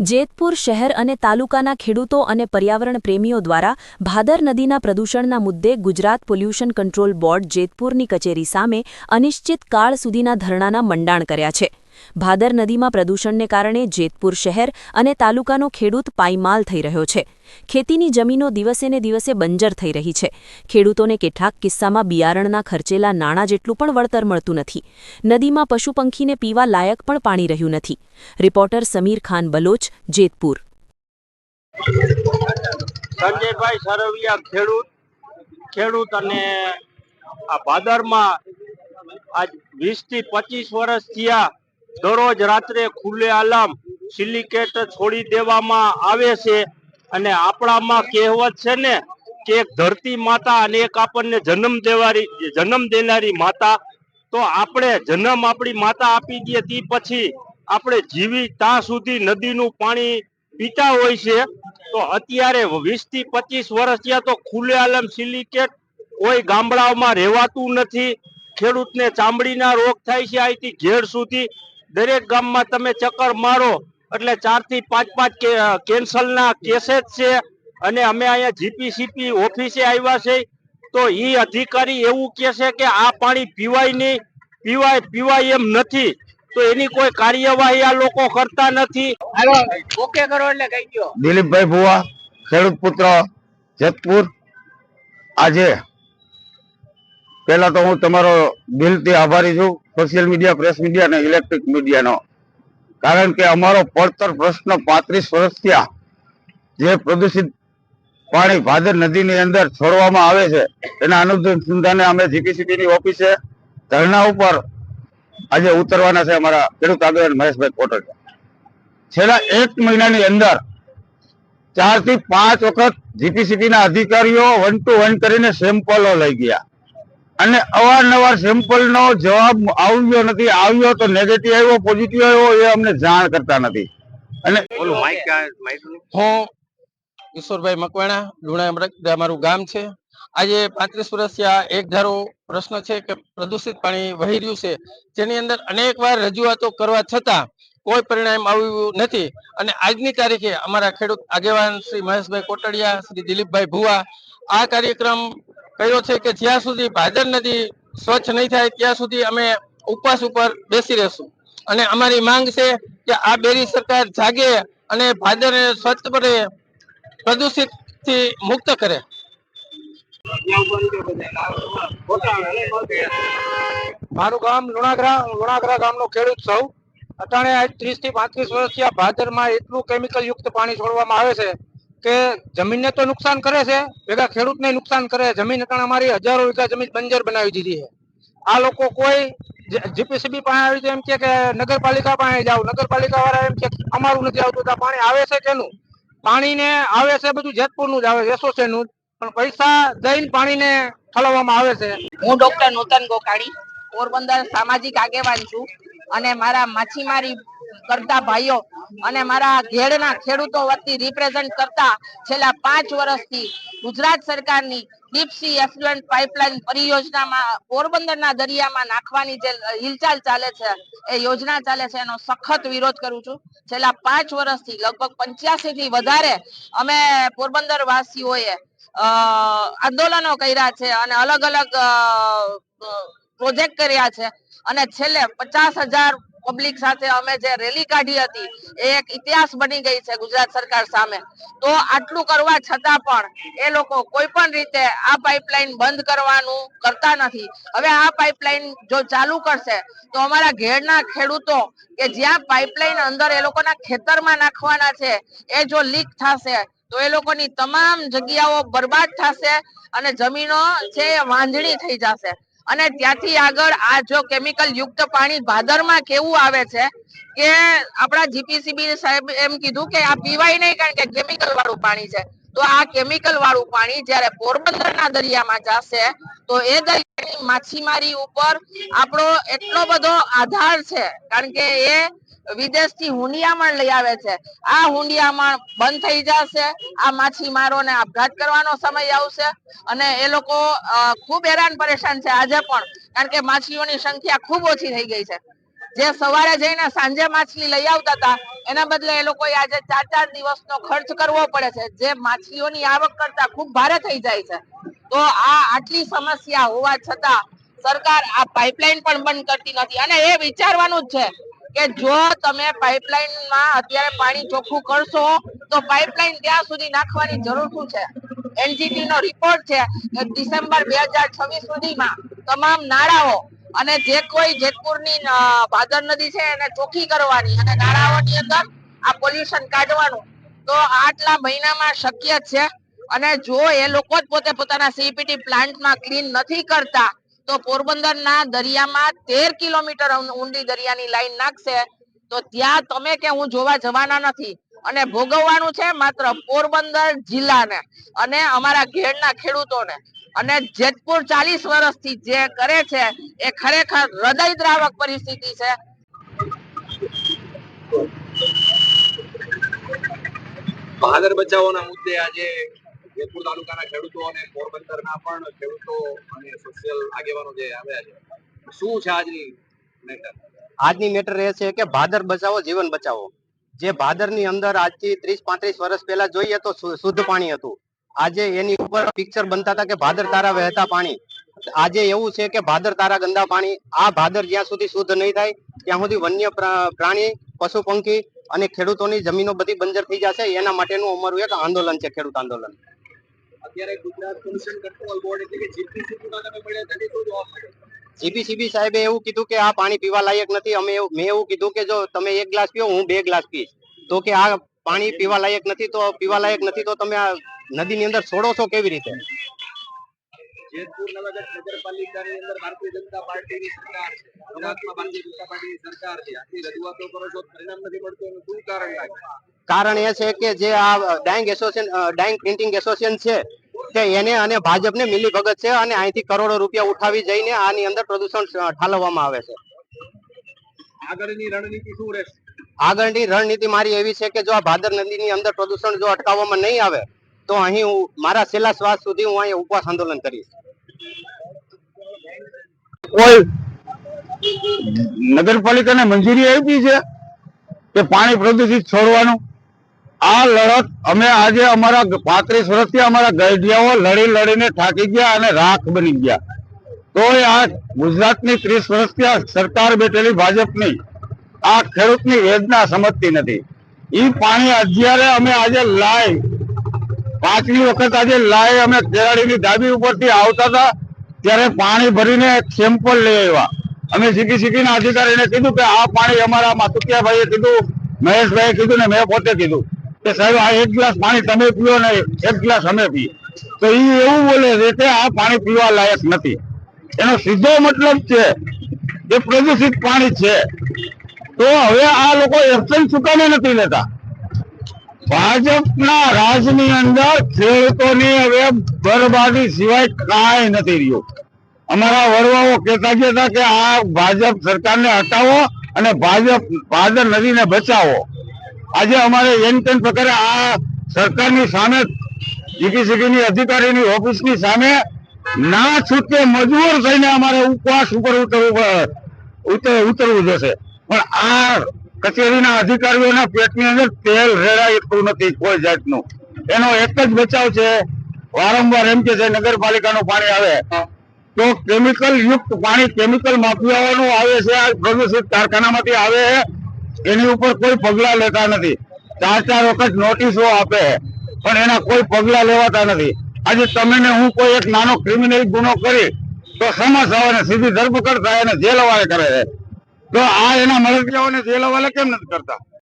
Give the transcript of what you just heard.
જેતપુર શહેર અને તાલુકાના ખેડૂતો અને પર્યાવરણ પ્રેમીઓ દ્વારા ભાદર નદીના પ્રદૂષણના મુદ્દે ગુજરાત પોલ્યુશન કંટ્રોલ બોર્ડ જેતપુરની કચેરી સામે અનિશ્ચિત કાળ સુધીના ધરણાના મંડાણ કર્યા છે. ભાદર નદીમાં પ્રદૂષણને કારણે જેતપુર શહેર અને તાલુકાનો ખેડૂત પાયમાલ થઈ રહ્યો છે. ખેતીની જમીનો દિવસેને દિવસે બંજર થઈ રહી છે. ખેડૂતોને કેટલાક કિસ્સામાં બિયારણના ખર્ચેલા નાણાં જેટલું પણ વળતર મળતું નથી. નદીમાં પશુપંખીને પીવા લાયક પણ પાણી રહ્યું નથી. રિપોર્ટર સમીર ખાન બલોચ, જેતપુર. સંજયભાઈ સરવિયા ખેડૂત ખેડૂત અને આ ભાદરમાં આજ વીસથી પચીસ વર્ષ થયા દરરોજ રાત્રે ખુલ્લે આલામ સિલિકેટ છોડી દેવામાં આવે છે અને આપણામાં કહેવત છે ને કે એક ધરતી માતા અને એક આપણને જન્મ દેવારી જન્મ દેનારી માતા. તો આપણે જન્મ આપણી માતા આપી દઈએ તે પછી આપણે જીવી ત્યાં સુધી નદીનું પાણી પીતા હોય છે. તો અત્યારે વીસથી પચીસ વર્ષ થયા તો ખુલ્લે આલમ સિલિકેટ કોઈ ગામડાઓમાં રહેવાતું નથી. ખેડૂતને ચામડીના રોગ થાય છે અહીંથી ઘેર સુધી દરેક ગામમાં તમે ચક્કર મારો. એટલે ચારથી પાંચ પાંચ કેન્સલના કેસેસ છે. અને અમે અહીંયા જીપીસીપી ઓફિસે આવ્યા છે. તો એ અધિકારી એવું કહે છે કે આ પાણી પીવાય નહીં પીવાય પીવાય એમ નથી. તો એની કોઈ કાર્યવાહી આ લોકો કરતા નથી. ઓકે કરો એટલે કહી ગયો દિલીપભાઈ ભુવા ખેડૂત પુત્ર જેતપુર. આજે પહેલા તો હું તમારો દિલથી આભારી છું સોશિયલ મીડિયા પ્રેસ મીડિયા અને ઇલેક્ટ્રિક મીડિયાનો કારણ કે અમારો પડતર પ્રશ્ન પાંત્રીસ વર્ષ થયા જે પ્રદૂષિત પાણી ભાદર નદીની અંદર છોડવામાં આવે છે, એના અનુસંધાને અમે જીપીસીપી ની ઓફિસે ધરણા ઉપર આજે ઉતરવાના છે અમારા ખેડૂત આગેવાન મહેશભાઈ કોટડિયા છેલ્લા એક મહિનાની અંદર ચારથી પાંચ વખત જીપીસીપી ના અધિકારીઓ વન ટુ વન કરીને સેમ્પલો લઈ ગયા. અને અવારનવાર સેમ્પલ નો જવાબ આવ્યો નથી આવ્યો તો નેગેટિવ આવ્યો પોઝિટિવ આવ્યો એ અમને જાણ કરતા નથી. અને હું ઈશ્વરભાઈ મકવાણા લુણા અમારું ગામ છે. આજે પાંત્રીસ વર્ષથી આ એક ધારો પ્રશ્ન છે કે પ્રદૂષિત પાણી વહી રહ્યું છે. જેની અંદર અનેક વાર રજૂઆતો કરવા છતાં કોઈ પરિણામ આવ્યું નથી. અને આજની તારીખે અમારા ખેડૂત આગેવાન શ્રી મહેશભાઈ કોટડિયા શ્રી દિલીપભાઈ ભુવા આ કાર્યક્રમ કર્યો છે કે જ્યાં સુધી ભાદર નદી સ્વચ્છ નહીં થાય, ત્યાં સુધી અમે ઉપવાસ ઉપર બેસી રહેશું. અને અમારી માંગ છે કે આ બેરી સરકાર જાગે અને ભાદરને સ્વચ્છ કરે પ્રદૂષિતથી મુક્ત કરે. મારું ગામ લુણાગરા લુણાગરા ગામનો ખેડૂત સૌ અટાણે આજ ત્રીસથી પાંત્રીસ વર્ષથી આ ભાદરમાં એટલું કેમિકલ યુક્ત પાણી છોડવામાં આવે છે કે જમીનને તો નુકસાન કરે છે, ભેગા ખેડૂતને નુકસાન કરે, જમીન અટાણે અમારી હજારો વીઘા જમીન બંજર બનાવી દીધી છે. આ લોકો કોઈ જીપીસીબી પાસે આવી એમ કે નગરપાલિકા પાસે જાઓ નગરપાલિકા વાળા એમ કે અમારું નથી આવતું, તો પાણી આવે છે કેનું? પાણીને આવે છે, બધું જેતપુરનું જ આવે છે, એસોસિએશનનું પણ પૈસા દઈને પાણીને ઠલવવામાં આવે છે. હું ડોક્ટર નૂતન ગોકાણી, પોરબંદર સામાજિક આગેવાન છું અને મારા માછીમારી કરતા ભાઈઓ અને મારા ઘેડના ખેડૂતો વતી રિપ્રેઝન્ટ કરતા છેલ્લા પાંચ વર્ષથી ગુજરાત સરકારની ડીપસી એફ્લુએન્ટ પાઇપલાઇન પરિયોજનામાં પોરબંદરના દરિયામાં નાખવાની જે હિલચાલ ચાલે છે, એ યોજના ચાલે છે, એનો સખત વિરોધ કરું છું. છેલ્લા પાંચ વર્ષથી લગભગ પંચ્યાસી થી વધારે અમે પોરબંદર વાસીઓએ આંદોલનો કર્યા છે અને અલગ અલગ પ્રોજેક્ટ કર્યા છે. અને છેલ્લે પચાસ હજાર પબ્લિક સાથે અમે જે રેલી કાઢી હતી, એ એક ઇતિહાસ બની ગઈ છે ગુજરાત સરકાર સામે. તો આટલું કરવા છતાં પણ એ લોકો કોઈ પણ રીતે આ પાઇપલાઇન બંધ કરવાનું કરતા નથી. હવે આ પાઇપલાઇન જો ચાલુ કરશે, તો અમારા ઘેરના ખેડૂતો કે જ્યાં પાઇપલાઇન અંદર એ લોકોના ખેતરમાં નાખવાના છે, એ જો લીક થશે, તો એ લોકોની તમામ જગ્યાઓ બરબાદ થશે અને જમીનો છે વાંધણી થઈ જશે. અને ત્યાંથી આગળ આ જો કેમિકલ યુક્ત પાણી ભાદરમાં કેવું આવે છે કે આપણા જીપીસીબી સાહેબ એમ કીધું કે આ પીવાય નહીં કારણ કે કેમિકલ વાળું પાણી છે. તો આ કેમિકલ વાળું પાણી જ્યારે પોરબંદરના દરિયામાં જશે તો એ દરિયાની માછીમારી ઉપર આપણો એટલો બધો આધાર છે. કારણ કે એ વિદેશથી હુંડિયામણ લઈ આવે છે. આ હુંડિયામણ બંધ થઈ જશે. આ માછીમારોને આપઘાત કરવાનો સમય આવશે. અને એ લોકો ખૂબ હેરાન પરેશાન છે આજે પણ. કારણ કે માછલીઓની સંખ્યા ખૂબ ઓછી થઈ ગઈ છે. જે સવારે જઈને સાંજે માછલી લઈ આવતા હતા એના બદલે એ લોકોએ આજે ચાર ચાર દિવસનો ખર્ચ કરવો પડે છે. જે માછલીઓની આવક કરતા ખૂબ ભારે થઈ જાય છે. તો આ આટલી સમસ્યા હોવા છતાં સરકાર આ પાઇપલાઇન પણ બંધ કરતી નથી. અને એ વિચારવાનું જ છે કે જો તમે પાઇપલાઇનમાં અત્યારે પાણી ચોખ્ખું કરશો, તો પાઇપલાઇન ત્યાં સુધી નાખવાની જરૂર શું છે? એનજીટી નો રિપોર્ટ છે કે ડિસેમ્બર બે હજાર છવ્વીસ સુધીમાં તમામ નાળાઓ અને જે કોઈ જેતપુરની ભાદર નદી છે એને ચોખ્ખી કરવાની અને નાળાઓની અંદર આ પોલ્યુશન કાઢવાનું. તો આટલા મહિનામાં શક્ય છે. અને જો એ લોકો જ પોતે પોતાના સીપીટી પ્લાન્ટમાં ક્લીન નથી કરતા, તો પોરબંદરના દરિયામાં તેર કિલોમીટર ઊંડી દરિયાની લાઈન નાખશે. તો ત્યાં તમે કે હું જોવા જવાના નથી. અને ભોગવવાનું છે માત્ર પોરબંદર જિલ્લાને અને અમારા ઘેરના ખેડૂતોને. અને જેતપુર ચાલીસ વર્ષથી જે કરે છે એ ખરેખર હૃદયદ્રાવક પરિસ્થિતિ છે. ભાદર બચાવોના મુદ્દે આજે જેતપુર તાલુકાના ખેડૂતો અને પોરબંદરના પણ ખેડૂતો અને સોશિયલ આગેવાનો જે આવ્યા છે. શું છે આજની મેટર? આજની મેટર એ છે કે ભાદર બચાવો જીવન બચાવો. જે ભાદરની અંદર આજથી ત્રીસ પાંત્રીસ વર્ષ પહેલા જોઈએ તો શુદ્ધ પાણી હતું. આજે એની ઉપર પિક્ચર બનતા હતા કે ભાદર તારા વહેતા પાણી. આજે એવું છે કે ભાદર તારા ગંદા પાણી, આ ભાદર જ્યાં સુધી શુદ્ધ નહીં થાય, ત્યાં સુધી વન્ય પ્રા- પ્રાણી, પશુ પંખી અને ખેડૂતોની જમીનો બધી બંજર થઈ જશે. એના માટેનું અમારું એક આંદોલન છે, ખેડૂત આંદોલન. અત્યારે ગુજરાત પોલ્યુશન કંટ્રોલ બોર્ડ એટલે કે જીપીસી તમે મળ્યા, ત્યાંથી શું જોવા મળ્યું? જીપીસીબી સાહેબે એવું કીધું કે આ પાણી પીવા લાયક નથી. અમે એવું- મેં એવું કીધું કે જો તમે એક ગ્લાસ પીઓ હું બે ગ્લાસ પીશ. તો કે આ પાણી પીવા લાયક નથી તો પીવા લાયક નથી તો તમે આ નદીની અંદર છોડો છો કેવી રીતે? જેતપુર નવાગઢ નગરપાલિકાની અંદર ભારતીય જનતા પાર્ટીની સરકાર છે ગુજરાતમાં ભારતીય જનતા પાર્ટીની સરકાર છે. આટલી રજૂઆતો કરો છો પરિણામ નથી મળતું એનું શું કારણ લાગે? કારણ એ છે કે જે આ dyeing association dyeing printing association છે તે એને અને ભાજપને મિલી ભગત છે અને અહીંથી કરોડો રૂપિયા ઉઠાવી જઈને આની અંદર પ્રદૂષણ ઠાલવવામાં આવે છે. આગળની રણનીતિ શું રહેશે? આગળની રણનીતિ મારી એવી છે કે જો આ ભાદર નદીની અંદર પ્રદૂષણ જો અટકાવવામાં નહીં આવે તો અહીં હું મારા છેલ્લા શ્વાસ સુધી હું અહીં ઉપવાસ આંદોલન કરીશ. કોઈ નગરપાલિકાને મંજૂરી આપી છે કે પાણી પ્રદૂષિત છોડવાનું? આ લડત અમે આજે અમારા પાંત્રીસ વર્ષથી અમારા ગઢિયાઓ લડી લડીને થાકી ગયા અને રાખ બની ગયા. તોય આ ગુજરાતની ત્રીસ વર્ષથી આ સરકાર બેઠેલી ભાજપની આ ખેડૂતની વેદના સમજતી નથી. એ પાણી અત્યારે અમે આજે લાઈ પાંચમી વખત આજે લાઈ અમે કેરાડીની ધાબી ઉપરથી આવતા હતા, ત્યારે પાણી ભરીને સેમ્પલ લઈ આવ્યા. અમે શીખી શીખીને અધિકારીને કીધું કે આ પાણી અમારા માતુકિયાભાઈએ કીધું, મહેશભાઈએ કીધું ને મેં પોતે કીધું. કે સાહેબ, આ એક ગ્લાસ પાણી તમે પીઓ ને એક ગ્લાસ અમે પીએ. તો એ એવું બોલે છે કે આ પાણી પીવા લાયક નથી. એનો સીધો મતલબ છે કે પ્રદૂષિત પાણી છે. તો હવે આ લોકો એક્શન ચૂકાને નથી લેતા ભાજપના રાજની અંદર ખેડૂતોની હવે બરબાદી સિવાય કાંઈ નથી રહ્યું. અમારા વરવાઓ કહેતા કહેતા હતા કે આ ભાજપ સરકારને હટાવો અને ભાજપ ભાદર નદીને બચાવો. આજે અમારે એન તેન પ્રકારે આ સરકારની સામે જીપીસીબીની અધિકારીની ઓફિસની સામે ના છૂટકે મજબૂર થઈને અમારે ઉપવાસ ઉપર ઉતરવું ઉતરવું જશે. પણ આ કચેરીના અધિકારીઓના પેટની અંદર તેલ રેડાય એટલું નથી કોઈ જાતનું. એનો એક જ બચાવ છે, વારંવાર એમ કે છે, નગરપાલિકાનું પાણી આવે. તો કેમિકલ યુક્ત પાણી, કેમિકલ માફિયાઓનું આવે છે, આ પ્રદૂષિત કારખાનામાંથી આવે છે. એની ઉપર કોઈ પગલા લેતા નથી. ચાર ચાર વખત નોટિસો આપે પણ એના કોઈ પગલા લેવાતા નથી. આજે તમે હું કોઈ એક નાનો ક્રિમિનલ ગુનો કરી, તો સમજ સીધી ધરપકડ થાય અને જેલ હવાલે કરે છે? તો આ એના મળતિયાઓને જેલ હવાલે કેમ નથી કરતા?